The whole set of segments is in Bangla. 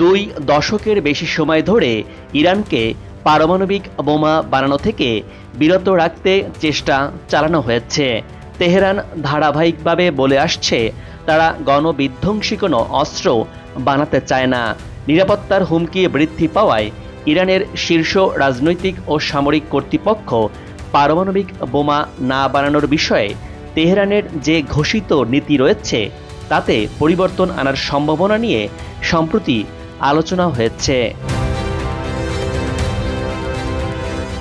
দুই দশকের বেশি সময় ধরে ইরানকে পারমাণবিক বোমা বানানো থেকে বিরত রাখতে চেষ্টা চালানো হয়েছে। তেহরান ধারাবাহিকভাবে বলে আসছে, তারা গণবিধ্বংসী কোনো অস্ত্র বানাতে চায় না। নিরাপত্তার হুমকি বৃদ্ধি পাওয়ায় ইরানের শীর্ষ রাজনৈতিক ও সামরিক কর্তৃপক্ষ পারমাণবিক বোমা না বানানোর বিষয়ে তেহরানের যে ঘোষিত নীতি রয়েছে, তাতে পরিবর্তন আনার সম্ভাবনা নিয়ে সম্প্রতি আলোচনা হয়েছে।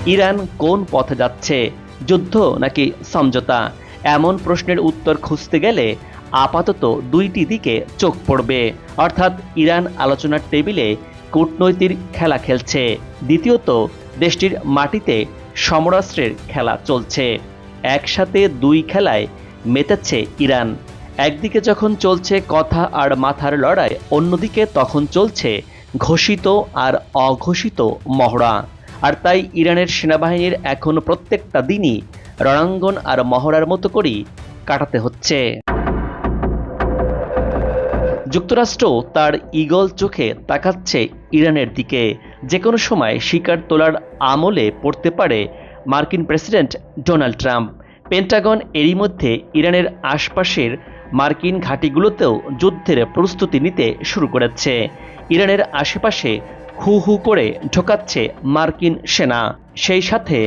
ইরান কোন পথে যাচ্ছে? যুদ্ধ নাকি সমঝোতা? এমন প্রশ্নের উত্তর খুঁজতে গেলে আপাতত দুইটি দিকে চোখ পড়বে। অর্থাৎ ইরান আলোচনার টেবিলে কূটনৈতিক খেলা খেলছে। দ্বিতীয়ত, দেশটির মাটিতে সমরাস্ত্রের খেলা চলছে। একসাথে দুই খেলায় মেতেছে ইরান। একদিকে যখন চলছে কথা আর মাথার লড়াই, অন্যদিকে তখন চলছে ঘোষিত আর অঘোষিত মহড়া। আর তাই ইরানের সেনাবাহিনীর এখন প্রত্যেকটা দিনই রণাঙ্গন আর মহড়ার মতো করেই কাটাতে হচ্ছে। যুক্তরাষ্ট্র তার ইগল চোখে তাকাচ্ছে ইরানের দিকে। যে কোনো সময় শিকার তোলার আমলে পড়তে পারে মার্কিন প্রেসিডেন্ট ডোনাল্ড ট্রাম্প। পেন্টাগন এরই মধ্যে ইরানের আশপাশের মার্কিন ঘাঁটিগুলোতেও যুদ্ধের প্রস্তুতি নিতে শুরু করেছে। ইরানের আশেপাশে হু হু করে ঢোকাচ্ছে মার্কিন সেনা। সেই সাথে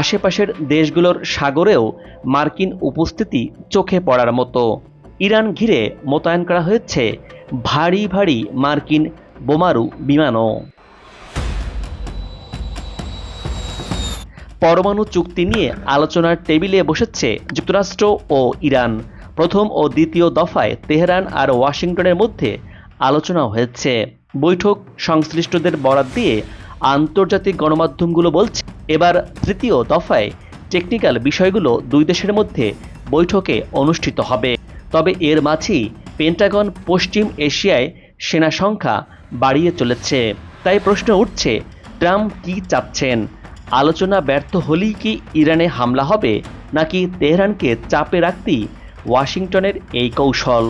আশেপাশের দেশগুলোর সাগরেও মার্কিন উপস্থিতি চোখে পড়ার মতো। ইরান ঘিরে মোতায়েন করা হয়েছে ভারী ভারী মার্কিন বোমারু বিমানও। পরমাণু চুক্তি নিয়ে আলোচনার টেবিলে বসেছে যুক্তরাষ্ট্র ও ইরান। প্রথম ও দ্বিতীয় দফায় তেহরান আর ওয়াশিংটনের মধ্যে আলোচনা হয়েছে। বৈঠক সংশ্লিষ্টদের বরাত দিয়ে আন্তর্জাতিক গণমাধ্যমগুলো বলছে, এবার তৃতীয় দফায় টেকনিক্যাল বিষয়গুলো দুই দেশের মধ্যে বৈঠকে অনুষ্ঠিত হবে। তবে এর মাঝেই পেন্টাগন পশ্চিম এশিয়ায় সেনা সংখ্যা বাড়িয়ে চলেছে। তাই প্রশ্ন উঠছে, ট্রাম্প কি চাচ্ছেন? আলোচনা ব্যর্থ হলেই কি ইরানে হামলা হবে, নাকি তেহরানকে চাপে রাখতেই ওয়াশিংটনের এই কৌশল।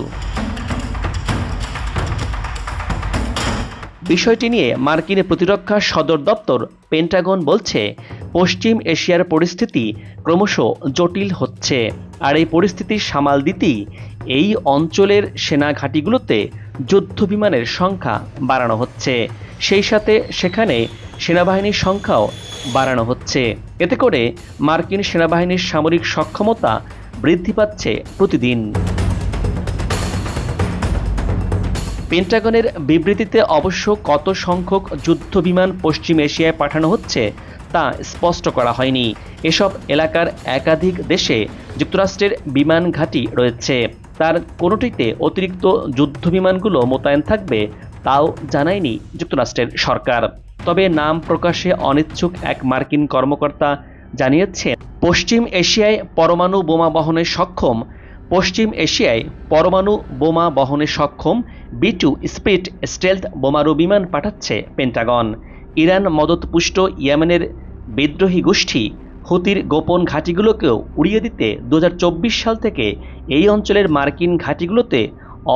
বিষয়টি নিয়ে মার্কিন প্রতিরক্ষা সদর দপ্তর পেন্টাগন বলছে, পশ্চিম এশিয়ার পরিস্থিতি ক্রমশ জটিল হচ্ছে। আর এই পরিস্থিতি সামাল দিতেই এই অঞ্চলের সেনা ঘাঁটিগুলোতে যুদ্ধ বিমানের সংখ্যা বাড়ানো হচ্ছে। সেই সাথে সেখানে সেনাবাহিনীর সংখ্যাও বাড়ানো হচ্ছে। এতে করে মার্কিন সেনাবাহিনীর সামরিক সক্ষমতা বৃদ্ধি পাচ্ছে প্রতিদিন। পেন্টাগনের বিবৃতিতে অবশ্য কত সংখ্যক যুদ্ধ বিমান পশ্চিম এশিয়ায় পাঠানো হচ্ছে তা স্পষ্ট করা হয়নি। এসব এলাকার একাধিক দেশে যুক্তরাষ্ট্রের বিমান ঘাঁটি রয়েছে। তার কোনোটিতে অতিরিক্ত যুদ্ধ বিমানগুলো মোতায়েন থাকবে তাও জানায়নি যুক্তরাষ্ট্রের সরকার। তবে নাম প্রকাশে অনিচ্ছুক এক মার্কিন কর্মকর্তা জানিয়েছেন পশ্চিম এশিয়ায় পরমাণু বোমা বহনে সক্ষম। পশ্চিম এশিয়ায় পরমাণু বোমা বহনে সক্ষম বি টু স্পিড স্টেলথ বোমারু বিমান পাঠাচ্ছে পেন্টাগন। ইরান মদতপুষ্ট ইয়েমেনের বিদ্রোহী গোষ্ঠী হুতির গোপন ঘাঁটিগুলোকেও উড়িয়ে দিতে দু হাজার চব্বিশ সাল থেকে এই অঞ্চলের মার্কিন ঘাঁটিগুলোতে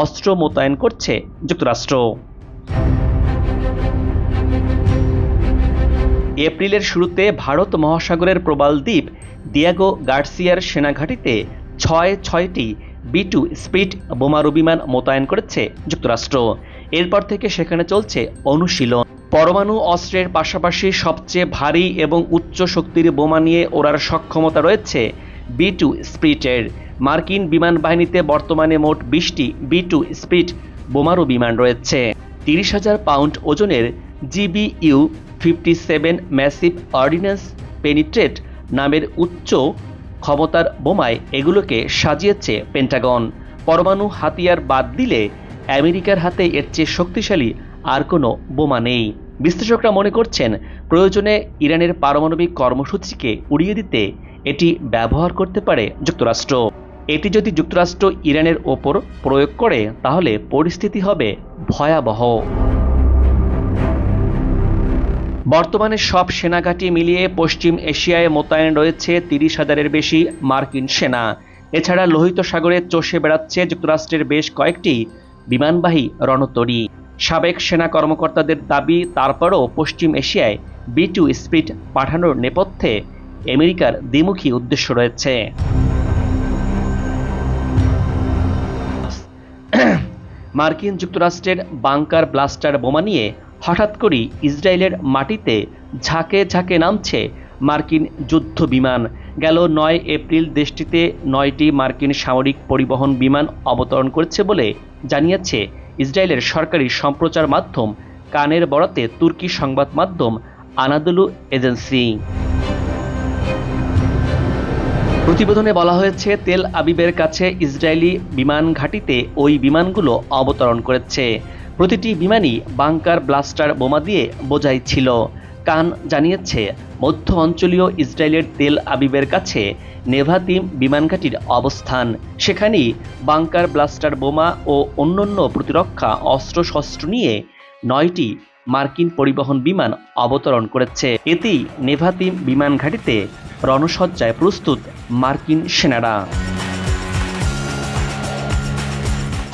অস্ত্র মোতায়েন করছে যুক্তরাষ্ট্র। এপ্রিলের শুরুতে ভারত মহাসাগরের প্রবাল দ্বীপ দিয়াগো গার্সিয়ার সেনাঘাঁটিতে ছয় ছয়টি বি টু স্পিড বোমারু বিমান মোতায়েন করেছে যুক্তরাষ্ট্র। এরপর থেকে সেখানে চলছে অনুশীলন। পরমাণু অস্ত্রের পাশাপাশি সবচেয়ে ভারী এবং উচ্চ শক্তির বোমা নিয়ে ওড়ার সক্ষমতা রয়েছে বি টু স্পিডের মার্কিন বিমান বাহিনীতে বর্তমানে মোট বিশটি বি টু স্পিড বোমারু বিমান রয়েছে। তিরিশ হাজার পাউন্ড ওজনের GBU fifty seven massive ordnance penetrate নামের উচ্চ ক্ষমতার বোমায় এগুলোকে সাজিয়েছে পেন্টাগন পরমাণু হাতিয়ার বাদ দিলে আমেরিকার হাতে এর চেয়ে শক্তিশালী আর কোনো বোমা নেই। বিশ্লেষকরা মনে করছেন, প্রয়োজনে ইরানের পারমাণবিক কর্মসূচিকে উড়িয়ে দিতে এটি ব্যবহার করতে পারে যুক্তরাষ্ট্র। এটি যদি যুক্তরাষ্ট্র ইরানের ওপর প্রয়োগ করে, তাহলে পরিস্থিতি হবে ভয়াবহ। বর্তমানে সব সেনাঘাঁটি মিলিয়ে পশ্চিম এশিয়ায় মোতায়েন রয়েছে তিরিশ হাজারের বেশি মার্কিন সেনা। এছাড়া লোহিত সাগরে চষে বেড়াচ্ছে যুক্তরাষ্ট্রের বেশ কয়েকটি বিমানবাহী রণতরী। সাবেক সেনা কর্মকর্তাদের দাবি, তারপরও পশ্চিম এশিয়ায় বি টু স্পিড পাঠানোর নেপথ্যে আমেরিকার দ্বিমুখী উদ্দেশ্য রয়েছে। মার্কিন যুক্তরাষ্ট্রের বাংকার ব্লাস্টার বোমা নিয়ে হঠাৎ করেই ইসরায়েলের মাটিতে ঝাঁকে ঝাঁকে নামছে মার্কিন যুদ্ধ বিমান। গেল নয় এপ্রিল দেশটিতে নয়টি মার্কিন সামরিক পরিবহন বিমান অবতরণ করেছে বলে জানিয়েছে ইসরায়েলের সরকারি সম্প্রচার মাধ্যম। কানের বরাতে তুর্কি সংবাদ মাধ্যম আনাদুলু এজেন্সি। প্রতিবেদনে বলা হয়েছে, তেল আবিবের কাছে ইসরায়েলি বিমান ঘাঁটিতে ওই বিমানগুলো অবতরণ করেছে। প্রতিটি বিমানই বাংকার ব্লাস্টার বোমা দিয়ে বোঝাই ছিল। কান জানিয়েছে, মধ্য অঞ্চলীয় ইসরায়েলের তেল আবিবের কাছে নেভাতিম বিমানঘাটির অবস্থান। সেখানেই বাংকার ব্লাস্টার বোমা ও অন্যান্য প্রতিরক্ষা অস্ত্রশস্ত্র নিয়ে নয়টি মার্কিন পরিবহন বিমান অবতরণ করেছে। এতেই নেভাতিম বিমান ঘাঁটিতে রণসজ্জায় প্রস্তুত মার্কিন সেনারা।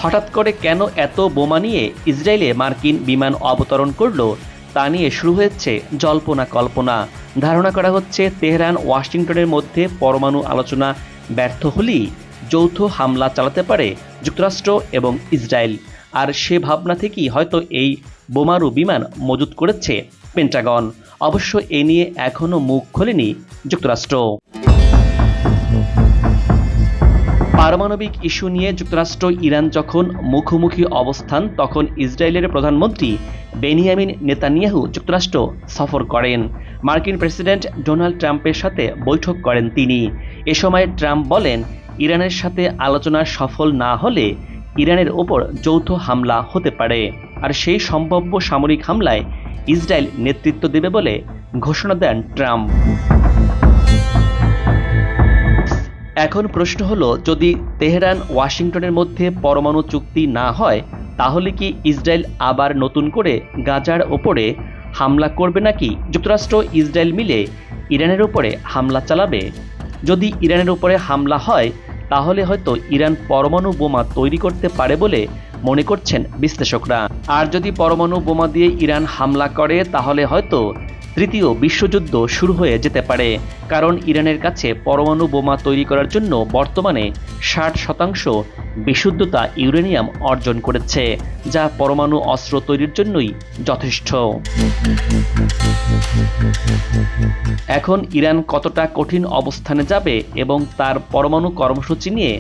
হঠাৎ করে কেন এত বোমা নিয়ে ইসরায়েলে মার্কিন বিমান অবতরণ করল, তা নিয়ে শুরু হয়েছে জল্পনা কল্পনা। ধারণা করা হচ্ছে, তেহরান ওয়াশিংটনের মধ্যে পরমাণু আলোচনা ব্যর্থ হলেই যৌথ হামলা চালাতে পারে যুক্তরাষ্ট্র এবং ইসরায়েল। আর সে ভাবনা থেকেই হয়তো এই বোমারু বিমান মজুত করেছে পেন্টাগন। অবশ্য এ নিয়ে এখনও মুখ খোলেনি যুক্তরাষ্ট্র। পারমাণবিক ইস্যু নিয়ে যুক্তরাষ্ট্র ইরান যখন মুখোমুখি অবস্থান, তখন ইসরায়েলের প্রধানমন্ত্রী বেনিয়ামিন নেতানিয়াহু যুক্তরাষ্ট্র সফর করেন। মার্কিন প্রেসিডেন্ট ডোনাল্ড ট্রাম্পের সাথে বৈঠক করেন তিনি। এ সময় ট্রাম্প বলেন, ইরানের সাথে আলোচনা সফল না হলে ইরানের ওপর যৌথ হামলা হতে পারে। আর সেই সম্ভাব্য সামরিক হামলায় ইসরায়েল নেতৃত্ব দেবে বলে ঘোষণা দেন ট্রাম্প। এখন প্রশ্ন হলো, যদি তেহরান ওয়াশিংটনের মধ্যে পরমাণু চুক্তি না হয়, তাহলে কি ইসরায়েল আবার নতুন করে গাজার ওপরে হামলা করবে নাকি? যুক্তরাষ্ট্র, ইসরায়েল মিলে ইরানের উপরে হামলা চালাবে। যদি ইরানের উপরে হামলা হয়, তাহলে হয়তো ইরান পরমাণু বোমা তৈরি করতে পারে বলে মনে করছেন বিশ্লেষকরা। আর যদি পরমাণু বোমা দিয়ে ইরান হামলা করে, তাহলে হয়তো তৃতীয় বিশ্বযুদ্ধ শুরু হয়ে যেতে পারে, কারণ ইরানের কাছে পরমাণু বোমা তৈরি করার জন্য বর্তমানে ষাট শতাংশ বিশুদ্ধতা ইউরেনিয়াম অর্জন করেছে, যা পরমাণু অস্ত্র তৈরির জন্যই যথেষ্ট। এখন ইরান কতটা কঠিন অবস্থানে যাবে এবং তার পরমাণু কর্মসূচি নিয়ে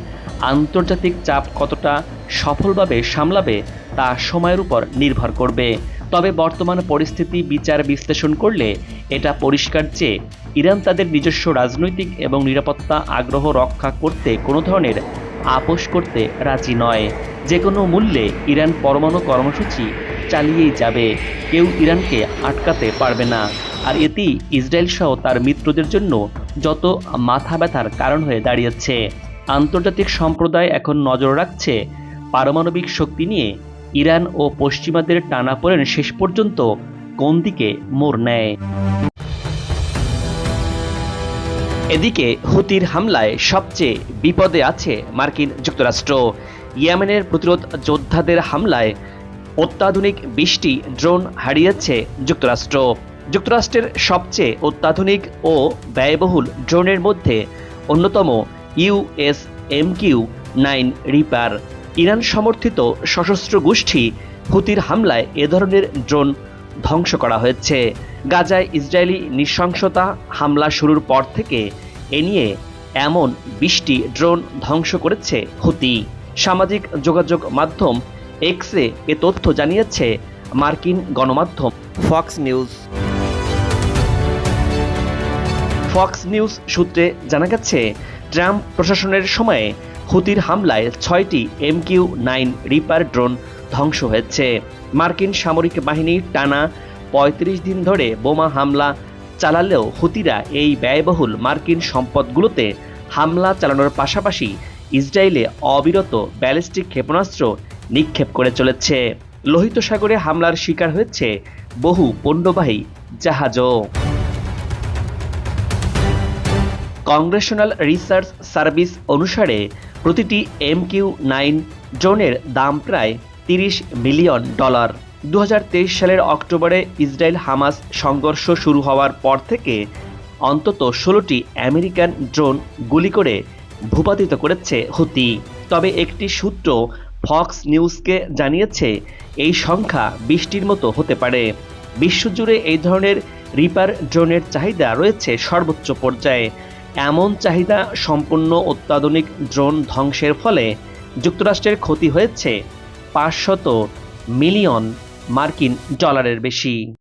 আন্তর্জাতিক চাপ কতটা সফলভাবে সামলাবে তা সময়ের উপর নির্ভর করবে। তবে বর্তমান পরিস্থিতি বিচার বিশ্লেষণ করলে এটা পরিষ্কার যে ইরান তাদের নিজস্ব রাজনৈতিক এবং নিরাপত্তা আগ্রহ রক্ষা করতে কোনো ধরনের আপোষ করতে রাজি নয়। যে কোনো মূল্যে ইরান পরমাণু কর্মসূচি চালিয়েই যাবে। কেউ ইরানকে আটকাতে পারবে না। আর এটি ইসরায়েল সহ তার মিত্রদের জন্য যত মাথা ব্যথার কারণ হয়ে দাঁড়িয়েছে। আন্তর্জাতিক সম্প্রদায় এখন নজর রাখছে পারমাণবিক শক্তি নিয়ে ইরান ও পশ্চিমাদের টানাপোড়েন শেষ পর্যন্ত কোন দিকে মোড় নেয়? এদিকে হুতির হামলায় সবচেয়ে বিপদে আছে মার্কিন যুক্তরাষ্ট্র। ইয়েমেনের প্রতিরোধ যোদ্ধাদের হামলায় অত্যাধুনিক বিশটি ড্রোন হারিয়েছে যুক্তরাষ্ট্র। যুক্তরাষ্ট্রের সবচেয়ে অত্যাধুনিক ও ব্যয়বহুল ড্রোনের মধ্যে অন্যতম US MQ nine reaper. Iran সমর্থিত সশস্ত্র গোষ্ঠী হুতির হামলায় এ ধরনের ড্রোন ধ্বংস করা হয়েছে। গাজায় ইসরায়েলি নৃশংসতা হামলা শুরুর পর থেকে এ নিয়ে এমন বিশটি ড্রোন ধ্বংস করেছে হুতি। সামাজিক যোগাযোগ মাধ্যম এক্সে এ তথ্য জানিয়েছে মার্কিন গণমাধ্যম ফক্স নিউজ। ফক্স নিউজ সূত্রে জানা গেছে, ট্রাম্প প্রশাসনের সময়ে হুতির হামলায় ছয়টি এমকিউ নাইন রিপার ড্রোন ধ্বংস হয়েছে। মার্কিন সামরিক বাহিনী টানা পঁয়ত্রিশ দিন ধরে বোমা হামলা চালালেও হুতিরা এই ব্যয়বহুল মার্কিন সম্পদগুলোতে হামলা চালানোর পাশাপাশি ইসরায়েলে অবিরত ব্যালিস্টিক ক্ষেপণাস্ত্র নিক্ষেপ করে চলেছে। লোহিত সাগরে হামলার শিকার হয়েছে বহু পণ্যবাহী জাহাজও। কংগ্রেশনাল রিসার্চ সার্ভিস অনুসারে প্রতিটি এম কিউ নাইন ড্রোনের দাম প্রায় তিরিশ মিলিয়ন ডলার। দু হাজার তেইশ সালের অক্টোবরে ইসরায়েল হামাস সংঘর্ষ শুরু হওয়ার পর থেকে অন্তত ষোলোটি আমেরিকান ড্রোন গুলি করে ভূপাতিত করেছে হুতি। তবে একটি সূত্র ফক্স নিউজকে জানিয়েছে, এই সংখ্যা বৃষ্টির মতো হতে পারে। বিশ্বজুড়ে এই ধরনের রিপার ড্রোনের চাহিদা রয়েছে সর্বোচ্চ পর্যায়ে। এমন চাহিদা সম্পূর্ণ অত্যাধুনিক ড্রোন ধ্বংসের ফলে যুক্তরাষ্ট্রের ক্ষতি হয়েছে পাঁচশত মিলিয়ন মার্কিন ডলারের বেশি।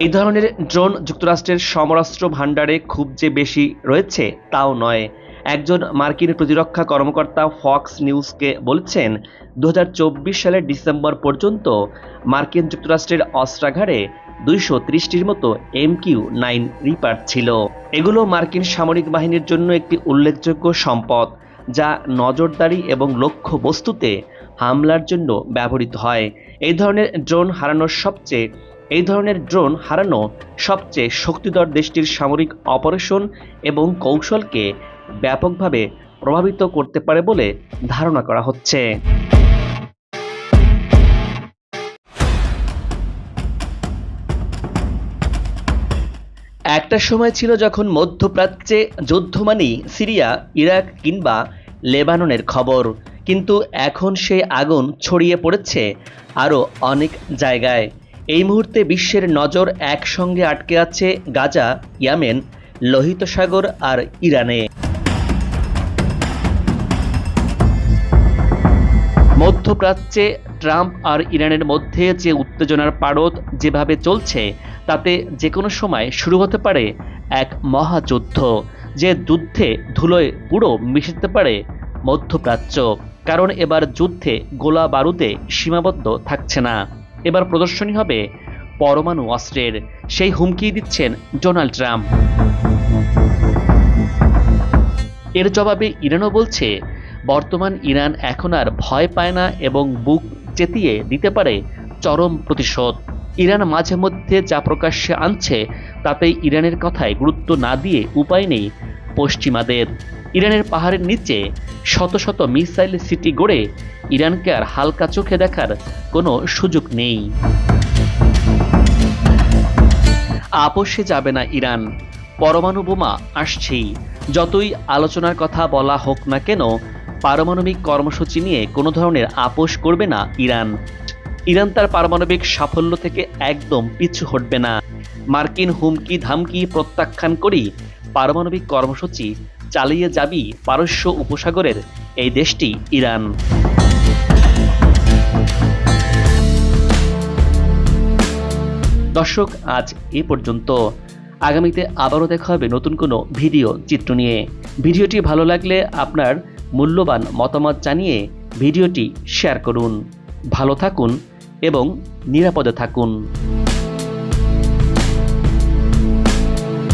এই ধরনের ড্রোন যুক্তরাষ্ট্রের সমরাস্ত্র ভাণ্ডারে খুব যে বেশি রয়েছে, তাও নয়। একজন মার্কিন প্রতিরক্ষা কর্মকর্তা ফক্স নিউজকে বলছেন দু সালের ডিসেম্বর পর্যন্ত মার্কিন যুক্তরাষ্ট্রের অস্ত্রাগারে দুইশো ত্রিশটির মতো এম কিউ নাইন রিপার ছিল। এগুলো মার্কিন সামরিক বাহিনীর জন্য একটি উল্লেখযোগ্য সম্পদ, যা নজরদারি এবং লক্ষ্য বস্তুতে হামলার জন্য ব্যবহৃত হয়। এই ধরনের ড্রোন হারানোর সবচেয়ে এই ধরনের ড্রোন হারানো সবচেয়ে শক্তিধর দেশটির সামরিক অপারেশন এবং কৌশলকে ব্যাপকভাবে প্রভাবিত করতে পারে বলে ধারণা করা হচ্ছে। একটা সময় ছিল যখন মধ্যপ্রাচ্যে যুদ্ধ মানেই সিরিয়া, ইরাক কিংবা লেবাননের খবর। কিন্তু এখন সেই আগুন ছড়িয়ে পড়েছে আরও অনেক জায়গায়। এই মুহূর্তে বিশ্বের নজর একসঙ্গে আটকে আছে গাজা, ইয়ামেন, লোহিত সাগর আর ইরানে। মধ্যপ্রাচ্যে ট্রাম্প আর ইরানের মধ্যে যে উত্তেজনার পারদ যেভাবে চলছে, তাতে যে কোনো সময় শুরু হতে পারে এক মহাযুদ্ধ যে যুদ্ধে ধুলোয় পুরো মিশে যেতে পারে মধ্যপ্রাচ্য। কারণ এবার যুদ্ধে গোলা বারুদে সীমাবদ্ধ থাকছে না। এবার প্রদর্শনী হবে পরমাণু অস্ত্রের, সেই হুমকি দিচ্ছেন ডোনাল্ড ট্রাম্প। এর জবাবে ইরানও বলছে বর্তমান ইরান এখন আর ভয় পায় না এবং বুক চেতিয়ে দিতে পারে চরম প্রতিশোধ। ইরান মাঝে মধ্যে যা প্রকাশ্যে আনছে তাতে ইরানের কথায় গুরুত্ব না দিয়ে উপায় নেই পশ্চিমাদের। ইরানের পাহাড়ের নিচে শত শত মিসাইল সিটি গড়ে ইরানকে আর হালকা চোখে দেখার কোনো সুযোগ নেই। আপোষে যাবে না ইরান। পরমাণু বোমা আসছেই। যতই আলোচনার কথা বলা হোক না কেন পারমাণবিক কর্মসূচি নিয়ে কোনো ধরনের আপোষ করবে না ইরান। ইরান তার পারমাণবিক সাফল্য থেকে একদম পিছু হটবে না। মার্কিন হুমকি ধামকি প্রত্যাখ্যান করেই পারমাণবিক কর্মসূচি চালিয়ে যাবি পারস্য উপসাগরের এই দেশটি ইরান। দর্শক, আজ এ পর্যন্ত। আগামীতে আবারও দেখা হবে নতুন কোনো ভিডিও চিত্র নিয়ে। ভিডিওটি ভালো লাগলে আপনার মূল্যবান মতামত জানিয়ে ভিডিওটি শেয়ার করুন। ভালো থাকুন এবং নিরাপদে থাকুন।